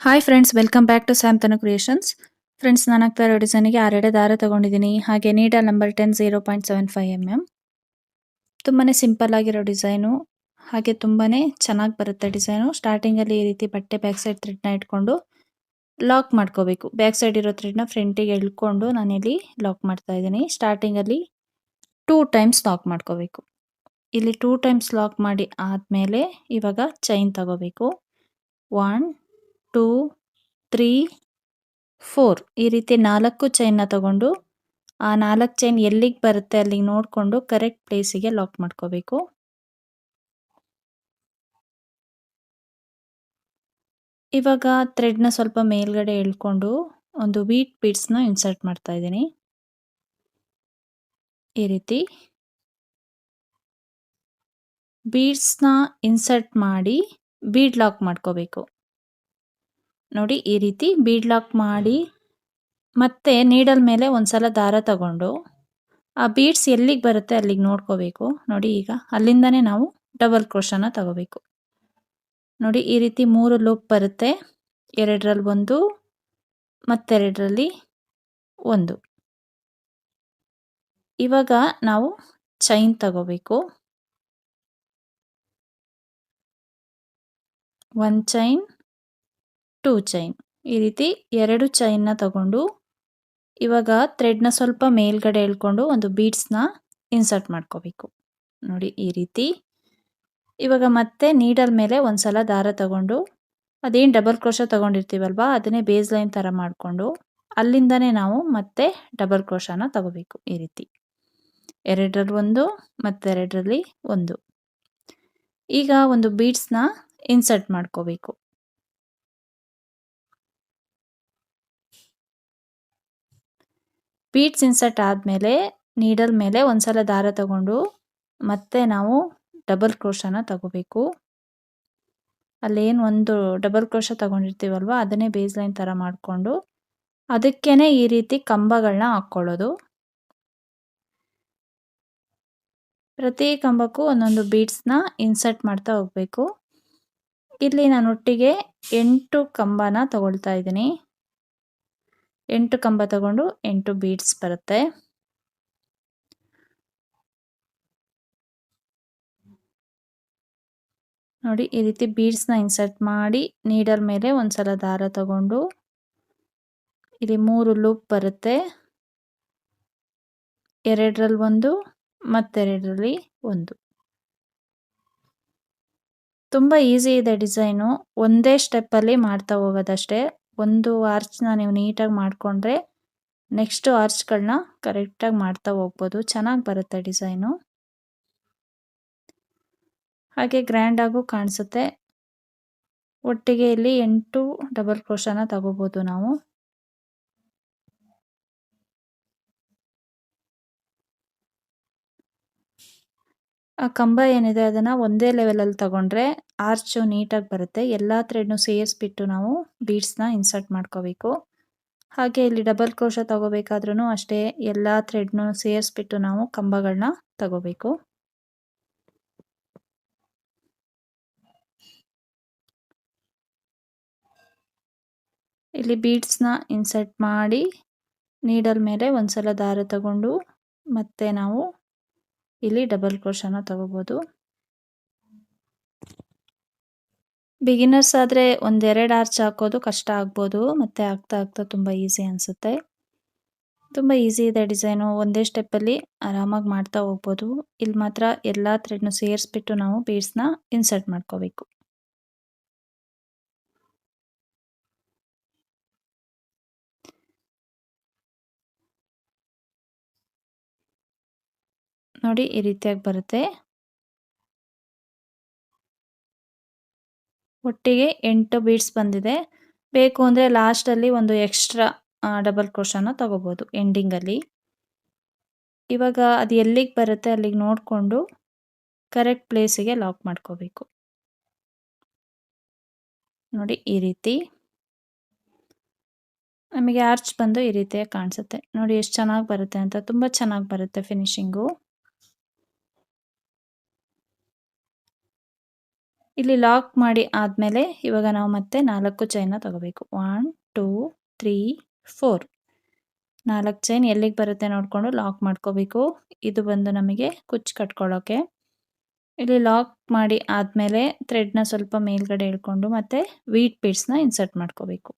Hi friends welcome back to Samthana creations friends ನಾನು ಆಗ್ತಾ ಇರೋ ಡಿಸೈನಿಗೆ ಆರೆಡೆ ದಾರ ತಗೊಂಡಿದ್ದೀನಿ. ಹಾಗೆ needle number ten zero point seven five M M ತುಂಬಾ ಸಿಂಪಲ್ ಆಗಿರೋ ಡಿಸೈನು ಹಾಗೆ ತುಂಬಾ ಚೆನ್ನಾಗಿ ಬರುತ್ತೆ ಡಿಸೈನು ಸ್ಟಾರ್ಟಿಂಗಲ್ಲಿ ಈ ರೀತಿ ಬಟ್ಟೆ ಬ್ಯಾಕ್ ಸೈಡ್ ಥ್ರೆಡ್ನ ಇಟ್ಕೊಂಡು ಲಾಕ್ ಮಾಡ್ಕೋಬೇಕು. ಬ್ಯಾಕ್ ಸೈಡ್ ಇರೋ ಥ್ರೆಡ್ನ ಫ್ರಂಟಿಗೆ ಎಳ್ಕೊಂಡು ನಾನಿಲ್ಲಿ ಲಾಕ್ ಮಾಡ್ತಾ ಇದ್ದೀನಿ. ಸ್ಟಾರ್ಟಿಂಗಲ್ಲಿ ಟೂ ಟೈಮ್ಸ್ ಲಾಕ್ ಮಾಡ್ಕೋಬೇಕು. ಇಲ್ಲಿ ಟೂ ಟೈಮ್ಸ್ ಲಾಕ್ ಮಾಡಿ ಆದಮೇಲೆ ಇವಾಗ ಚೈನ್ ತಗೋಬೇಕು. One two, three, four. ಈ ರೀತಿ ನಾಲ್ಕು ಚೈನ್ನ ತಗೊಂಡು, ಆ ನಾಲ್ಕು ಚೈನ್ ಎಲ್ಲಿಗೆ ಬರುತ್ತೆ ಅಲ್ಲಿಗೆ ನೋಡಿಕೊಂಡು ಕರೆಕ್ಟ್ ಪ್ಲೇಸಿಗೆ ಲಾಕ್ ಮಾಡ್ಕೋಬೇಕು. ಇವಾಗ ಥ್ರೆಡ್ನ ಸ್ವಲ್ಪ ಮೇಲ್ಗಡೆ ಎಳ್ಕೊಂಡು ಒಂದು ವೀಟ್ ಬೀಡ್ಸ್ನ ಇನ್ಸರ್ಟ್ ಮಾಡ್ತಾ ಇದ್ದೀನಿ. ಈ ರೀತಿ. ಬೀಡ್ಸ್ನ ಇನ್ಸರ್ಟ್ ಮಾಡಿ ಬೀಡ್ ಲಾಕ್ ಮಾಡ್ಕೋಬೇಕು. ನೋಡಿ ಈ ರೀತಿ ಬೀಡ್ ಲಾಕ್ ಮಾಡಿ ಮತ್ತೆ ನೀಡಲ್ ಮೇಲೆ ಒಂದ್ಸಲ ದಾರ ತಗೊಂಡು ಆ ಬೀಡ್ಸ್ ಎಲ್ಲಿಗೆ ಬರುತ್ತೆ ಅಲ್ಲಿಗೆ ನೋಡ್ಕೋಬೇಕು. ನೋಡಿ ಈಗ ಅಲ್ಲಿಂದನೇ ನಾವು ಡಬಲ್ ಕ್ರೋಶನ ತಗೋಬೇಕು. ನೋಡಿ ಈ ರೀತಿ ಮೂರು ಲೂಪ್ ಬರುತ್ತೆ. ಎರಡರಲ್ಲಿ ಒಂದು, ಮತ್ತೆರಡರಲ್ಲಿ ಒಂದು. ಇವಾಗ ನಾವು ಚೈನ್ ತಗೋಬೇಕು. ಒಂದು ಚೈನ್ ಟೂ ಚೈನ್ ಈ ರೀತಿ ಎರಡು ಚೈನ್ನ ತಗೊಂಡು ಇವಾಗ ಥ್ರೆಡ್ನ ಸ್ವಲ್ಪ ಮೇಲ್ಗಡೆ ಎಳ್ಕೊಂಡು ಒಂದು ಬೀಡ್ಸ್ನ ಇನ್ಸರ್ಟ್ ಮಾಡ್ಕೋಬೇಕು. ನೋಡಿ ಈ ರೀತಿ. ಇವಾಗ ಮತ್ತೆ ನೀಡಲ್ ಮೇಲೆ ಒಂದ್ಸಲ ದಾರ ತಗೊಂಡು ಅದೇನು ಡಬಲ್ ಕ್ರೋಶ ತಗೊಂಡಿರ್ತೀವಲ್ವಾ ಅದನ್ನೇ ಬೇಸ್ ಲೈನ್ ಥರ ಮಾಡಿಕೊಂಡು ಅಲ್ಲಿಂದನೇ ನಾವು ಮತ್ತೆ ಡಬಲ್ ಕ್ರೋಶನ ತಗೋಬೇಕು ಈ ರೀತಿ. ಎರಡರಲ್ಲಿ ಒಂದು ಮತ್ತೆರಡರಲ್ಲಿ ಒಂದು. ಈಗ ಒಂದು ಬೀಡ್ಸ್ನ ಇನ್ಸರ್ಟ್ ಮಾಡ್ಕೋಬೇಕು. ಬೀಡ್ಸ್ ಇನ್ಸರ್ಟ್ ಆದಮೇಲೆ ನೀಡಲ್ ಮೇಲೆ ಒಂದ್ಸಲ ದಾರ ತಗೊಂಡು ಮತ್ತೆ ನಾವು ಡಬಲ್ ಕ್ರೋಶನ ತಗೋಬೇಕು. ಅಲ್ಲೇನು ಒಂದು ಡಬಲ್ ಕ್ರೋಶ ತಗೊಂಡಿರ್ತೀವಲ್ವ, ಅದನ್ನೇ ಬೇಸ್ ಲೈನ್ ಥರ ಮಾಡಿಕೊಂಡು ಅದಕ್ಕೇ ಈ ರೀತಿ ಕಂಬಗಳನ್ನ ಹಾಕ್ಕೊಳ್ಳೋದು. ಪ್ರತಿ ಕಂಬಕ್ಕೂ ಒಂದೊಂದು ಬೀಡ್ಸ್ನ ಇನ್ಸರ್ಟ್ ಮಾಡ್ತಾ ಹೋಗಬೇಕು. ಇಲ್ಲಿ ನಾನು ಒಟ್ಟಿಗೆ ಎಂಟು ಕಂಬನ ತಗೊಳ್ತಾ ಇದ್ದೀನಿ. ಎಂಟು ಕಂಬ ತಗೊಂಡು ಎಂಟು ಬೀಡ್ಸ್ ಬರುತ್ತೆ. ನೋಡಿ, ಈ ರೀತಿ ಬೀಡ್ಸ್ನ ಇನ್ಸರ್ಟ್ ಮಾಡಿ ನೀಡಲ್ ಮೇಲೆ ಒಂದ್ಸಲ ದಾರ ತಗೊಂಡು, ಇಲ್ಲಿ ಮೂರು ಲೂಪ್ ಬರುತ್ತೆ. ಎರಡರಲ್ಲಿ ಒಂದು, ಮತ್ತೆರಡರಲ್ಲಿ ಒಂದು. ತುಂಬ ಈಸಿ ಇದೆ ಡಿಸೈನು. ಒಂದೇ ಸ್ಟೆಪ್ಪಲ್ಲಿ ಮಾಡ್ತಾ ಹೋಗೋದಷ್ಟೇ. ಒಂದು ಆರ್ಚ್ನ ನೀವು ನೀಟಾಗಿ ಮಾಡಿಕೊಂಡ್ರೆ ನೆಕ್ಸ್ಟು ಆರ್ಚ್ಗಳನ್ನ ಕರೆಕ್ಟಾಗಿ ಮಾಡ್ತಾ ಹೋಗ್ಬೋದು. ಚೆನ್ನಾಗಿ ಬರುತ್ತೆ ಡಿಸೈನು ಹಾಗೆ ಗ್ರ್ಯಾಂಡಾಗೂ ಕಾಣಿಸುತ್ತೆ. ಒಟ್ಟಿಗೆ ಇಲ್ಲಿ ಎಂಟು ಡಬಲ್ ಕ್ರೋಶನ ತಗೋಬೋದು ನಾವು. ಆ ಕಂಬ ಏನಿದೆ ಅದನ್ನು ಒಂದೇ ಲೆವೆಲಲ್ಲಿ ತಗೊಂಡ್ರೆ ಆರ್ಚು ನೀಟಾಗಿ ಬರುತ್ತೆ. ಎಲ್ಲ ಥ್ರೆಡ್ನು ಸೇರಿಸ್ಬಿಟ್ಟು ನಾವು ಬೀಡ್ಸ್ನ ಇನ್ಸರ್ಟ್ ಮಾಡ್ಕೋಬೇಕು. ಹಾಗೆ ಇಲ್ಲಿ ಡಬಲ್ ಕ್ರೋಶ ತಗೋಬೇಕಾದ್ರೂ ಅಷ್ಟೇ ಎಲ್ಲ ಥ್ರೆಡ್ನು ಸೇರಿಸ್ಬಿಟ್ಟು ನಾವು ಕಂಬಗಳನ್ನ ತಗೋಬೇಕು. ಇಲ್ಲಿ ಬೀಡ್ಸ್ನ ಇನ್ಸರ್ಟ್ ಮಾಡಿ ನೀಡಲ್ ಮೇಲೆ ಒಂದ್ಸಲ ದಾರ ತಗೊಂಡು ಮತ್ತೆ ನಾವು ಇಲ್ಲಿ ಡಬಲ್ ಕ್ರೋಶನ ತಗೋಬೋದು. ಬಿಗಿನರ್ಸ್ ಆದರೆ ಒಂದೆರಡು ಆರ್ಚ್ ಹಾಕೋದು ಕಷ್ಟ ಆಗ್ಬೋದು, ಮತ್ತೆ ಆಗ್ತಾ ಆಗ್ತಾ ತುಂಬ ಈಸಿ ಅನಿಸುತ್ತೆ. ತುಂಬ ಈಸಿ ಇದೆ ಡಿಸೈನು ಒಂದೇ ಸ್ಟೆಪ್ಪಲ್ಲಿ ಆರಾಮಾಗಿ ಮಾಡ್ತಾ ಹೋಗ್ಬೋದು. ಇಲ್ಲಿ ಮಾತ್ರ ಎಲ್ಲ ಥ್ರೆಡ್ನು ಸೇರಿಸ್ಬಿಟ್ಟು ನಾವು ಬೀಡ್ಸ್ನ ಇನ್ಸರ್ಟ್ ಮಾಡ್ಕೋಬೇಕು. ನೋಡಿ ಈ ರೀತಿಯಾಗಿ ಬರುತ್ತೆ. ಒಟ್ಟಿಗೆ ಎಂಟು ಬೀಡ್ಸ್ ಬಂದಿದೆ. ಬೇಕು ಅಂದರೆ ಲಾಸ್ಟಲ್ಲಿ ಒಂದು ಎಕ್ಸ್ಟ್ರಾ ಡಬಲ್ ಕ್ರೋಶನ ತಗೋಬೋದು ಎಂಡಿಂಗಲ್ಲಿ ಇವಾಗ ಅದು ಎಲ್ಲಿಗೆ ಬರುತ್ತೆ ಅಲ್ಲಿಗೆ ನೋಡಿಕೊಂಡು ಕರೆಕ್ಟ್ ಪ್ಲೇಸಿಗೆ ಲಾಕ್ ಮಾಡ್ಕೋಬೇಕು. ನೋಡಿ ಈ ರೀತಿ. ನಮಗೆ ಆರ್ಚ್ ಬಂದು ಈ ರೀತಿಯಾಗಿ ಕಾಣಿಸುತ್ತೆ. ನೋಡಿ ಎಷ್ಟು ಚೆನ್ನಾಗಿ ಬರುತ್ತೆ ಅಂತ, ತುಂಬ ಚೆನ್ನಾಗಿ ಬರುತ್ತೆ ಫಿನಿಶಿಂಗು ಇಲ್ಲಿ ಲಾಕ್ ಮಾಡಿ ಆದಮೇಲೆ ಇವಾಗ ನಾವು ಮತ್ತೆ ನಾಲ್ಕು ಚೈನ್ನ ತಗೋಬೇಕು. ಒನ್ ಟೂ ತ್ರೀ ಫೋರ್ ನಾಲ್ಕು ಚೈನ್ ಎಲ್ಲಿಗೆ ಬರುತ್ತೆ ನೋಡಿಕೊಂಡು ಲಾಕ್ ಮಾಡ್ಕೋಬೇಕು. ಇದು ಬಂದು ನಮಗೆ ಕುಚ್ಚು ಕಟ್ಕೊಳ್ಳೋಕೆ. ಇಲ್ಲಿ ಲಾಕ್ ಮಾಡಿ ಆದಮೇಲೆ ಥ್ರೆಡ್ನ ಸ್ವಲ್ಪ ಮೇಲ್ಗಡೆ ಇಳ್ಕೊಂಡು ಮತ್ತೆ ವೀಟ್ ಪೀಡ್ಸ್ನ ಇನ್ಸರ್ಟ್ ಮಾಡ್ಕೋಬೇಕು.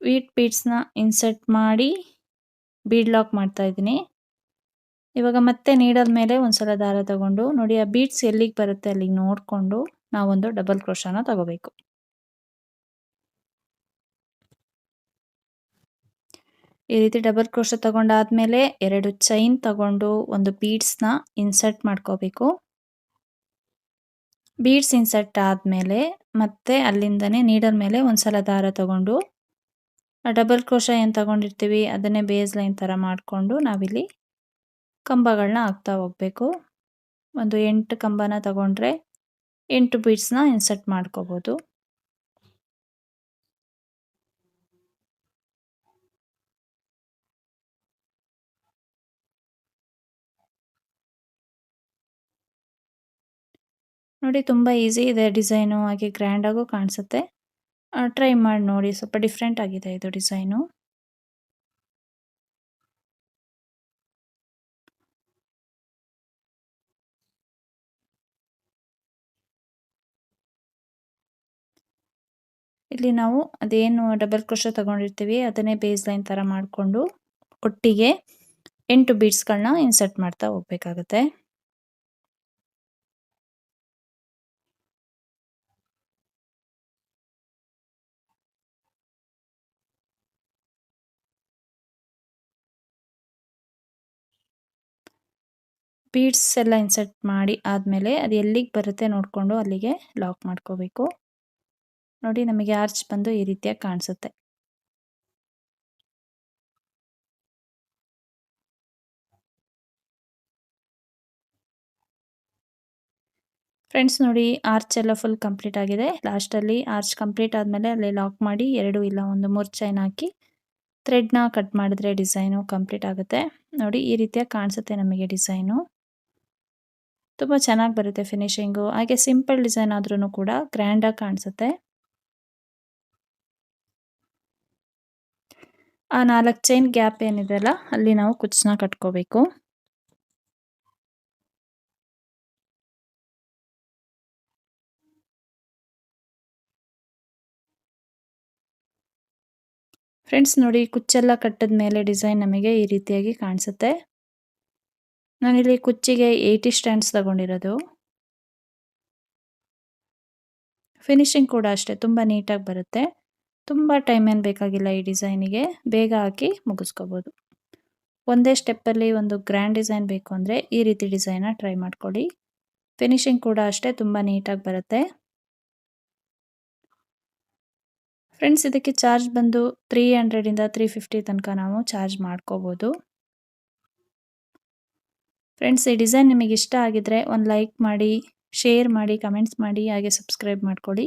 ವೀಟ್ ಪೀಡ್ಸ್ನ ಇನ್ಸರ್ಟ್ ಮಾಡಿ ಬೀಡ್ ಲಾಕ್ ಮಾಡ್ತಾ ಇದ್ದೀನಿ. ಇವಾಗ ಮತ್ತೆ ನೀಡಲ್ ಮೇಲೆ ಒಂದ್ಸಲ ದಾರ ತಗೊಂಡು ನೋಡಿ ಆ ಬೀಟ್ಸ್ ಎಲ್ಲಿಗೆ ಬರುತ್ತೆ ಅಲ್ಲಿಗೆ ನೋಡಿಕೊಂಡು ನಾವೊಂದು ಡಬಲ್ ಕ್ರೋಶನ ತಗೋಬೇಕು. ಈ ರೀತಿ ಡಬಲ್ ಕ್ರೋಶ ತಗೊಂಡಾದ್ಮೇಲೆ ಎರಡು ಚೈನ್ ತಗೊಂಡು ಒಂದು ಬೀಡ್ಸ್ನ ಇನ್ಸರ್ಟ್ ಮಾಡ್ಕೋಬೇಕು. ಬೀಡ್ಸ್ ಇನ್ಸರ್ಟ್ ಆದಮೇಲೆ ಮತ್ತೆ ಅಲ್ಲಿಂದನೇ ನೀಡಲ್ ಮೇಲೆ ಒಂದ್ಸಲ ದಾರ ತಗೊಂಡು ಆ ಡಬಲ್ ಕ್ರೋಶ ಏನು ತಗೊಂಡಿರ್ತೀವಿ ಅದನ್ನೇ ಬೇಸ್ ಲೈನ್ ಥರ ಮಾಡಿಕೊಂಡು ನಾವಿಲ್ಲಿ ಕಂಬಗಳನ್ನ ಹಾಕ್ತಾ ಹೋಗಬೇಕು. ಒಂದು ಎಂಟು ಕಂಬನ ತಗೊಂಡ್ರೆ ಎಂಟು ಬೀಡ್ಸ್ನ ಇನ್ಸರ್ಟ್ ಮಾಡ್ಕೋಬೋದು. ನೋಡಿ ತುಂಬ ಈಸಿ ಇದೆ ಡಿಸೈನು, ಹಾಗೆ ಗ್ರ್ಯಾಂಡಾಗೂ ಕಾಣಿಸುತ್ತೆ. ಟ್ರೈ ಮಾಡಿ ನೋಡಿ, ಸ್ವಲ್ಪ ಡಿಫ್ರೆಂಟ್ ಆಗಿದೆ ಇದು ಡಿಸೈನು. ಇಲ್ಲಿ ನಾವು ಅದೇನು ಡಬಲ್ ಕ್ರೋಶ ತಗೊಂಡಿರ್ತೀವಿ, ಅದನ್ನೇ ಬೇಸ್ ಲೈನ್ ಥರ ಮಾಡಿಕೊಂಡು ಒಟ್ಟಿಗೆ ಎಂಟು ಬೀಡ್ಸ್ಗಳನ್ನ ಇನ್ಸರ್ಟ್ ಮಾಡ್ತಾ ಹೋಗ್ಬೇಕಾಗತ್ತೆ. ಬೀಡ್ಸ್ ಎಲ್ಲ ಇನ್ಸರ್ಟ್ ಮಾಡಿ ಆದಮೇಲೆ ಅದು ಎಲ್ಲಿಗೆ ಬರುತ್ತೆ ನೋಡಿಕೊಂಡು ಅಲ್ಲಿಗೆ ಲಾಕ್ ಮಾಡ್ಕೋಬೇಕು. ನೋಡಿ ನಮಗೆ ಆರ್ಚ್ ಬಂದು ಈ ರೀತಿಯಾಗಿ ಕಾಣಿಸುತ್ತೆ. ಫ್ರೆಂಡ್ಸ್ ನೋಡಿ ಆರ್ಚ್ ಎಲ್ಲ ಫುಲ್ ಕಂಪ್ಲೀಟ್ ಆಗಿದೆ. ಲಾಸ್ಟಲ್ಲಿ ಆರ್ಚ್ ಕಂಪ್ಲೀಟ್ ಆದಮೇಲೆ ಅಲ್ಲಿ ಲಾಕ್ ಮಾಡಿ ಎರಡು ಇಲ್ಲ ಒಂದು ಮೂರು ಚೈನ್ ಹಾಕಿ ಥ್ರೆಡ್ನ ಕಟ್ ಮಾಡಿದ್ರೆ ಡಿಸೈನು ಕಂಪ್ಲೀಟ್ ಆಗುತ್ತೆ. ನೋಡಿ ಈ ರೀತಿಯಾಗಿ ಕಾಣಿಸುತ್ತೆ ನಮಗೆ ಡಿಸೈನು ತುಂಬ ಚೆನ್ನಾಗಿ ಬರುತ್ತೆ ಫಿನಿಶಿಂಗು ಹಾಗೆ ಸಿಂಪಲ್ ಡಿಸೈನ್ ಆದ್ರೂ ಕೂಡ ಗ್ರ್ಯಾಂಡಾಗಿ ಕಾಣಿಸುತ್ತೆ. ಆ ನಾಲ್ಕು ಚೈನ್ ಗ್ಯಾಪ್ ಏನಿದೆ ಅಲ್ಲ ಅಲ್ಲಿ ನಾವು ಕುಚ್ಚನ್ನ ಕಟ್ಕೋಬೇಕು. ಫ್ರೆಂಡ್ಸ್ ನೋಡಿ ಕುಚ್ಚೆಲ್ಲ ಕಟ್ಟಿದ ಮೇಲೆ ಡಿಸೈನ್ ನಮಗೆ ಈ ರೀತಿಯಾಗಿ ಕಾಣಿಸುತ್ತೆ. ನಾನಿಲ್ಲಿ ಕುಚ್ಚಿಗೆ ಏಯ್ಟಿ ಸ್ಟ್ಯಾಂಡ್ಸ್ ತಗೊಂಡಿರೋದು. ಫಿನಿಶಿಂಗ್ ಕೂಡ ಅಷ್ಟೇ, ತುಂಬ ನೀಟಾಗಿ ಬರುತ್ತೆ. ತುಂಬ ಟೈಮ್ ಏನು ಬೇಕಾಗಿಲ್ಲ ಈ ಡಿಸೈನಿಗೆ, ಬೇಗ ಹಾಕಿ ಮುಗಿಸ್ಕೋಬೋದು. ಒಂದೇ ಸ್ಟೆಪ್ಪಲ್ಲಿ ಒಂದು ಗ್ರ್ಯಾಂಡ್ ಡಿಸೈನ್ ಬೇಕು ಅಂದರೆ ಈ ರೀತಿ ಡಿಸೈನ ಟ್ರೈ ಮಾಡ್ಕೊಳ್ಳಿ. ಫಿನಿಶಿಂಗ್ ಕೂಡ ಅಷ್ಟೇ ತುಂಬ ನೀಟಾಗಿ ಬರುತ್ತೆ. ಫ್ರೆಂಡ್ಸ್ ಇದಕ್ಕೆ ಚಾರ್ಜ್ ಬಂದು ತ್ರೀ ಹಂಡ್ರೆಡಿಂದ ತ್ರೀ ಫಿಫ್ಟಿ ತನಕ ನಾವು ಚಾರ್ಜ್ ಮಾಡ್ಕೋಬೋದು. ಫ್ರೆಂಡ್ಸ್ ಈ ಡಿಸೈನ್ ನಿಮಗೆ ಇಷ್ಟ ಆಗಿದ್ರೆ ಒಂದು ಲೈಕ್ ಮಾಡಿ ಶೇರ್ ಮಾಡಿ ಕಮೆಂಟ್ಸ್ ಮಾಡಿ, ಹಾಗೆ ಸಬ್ಸ್ಕ್ರೈಬ್ ಮಾಡ್ಕೊಳ್ಳಿ.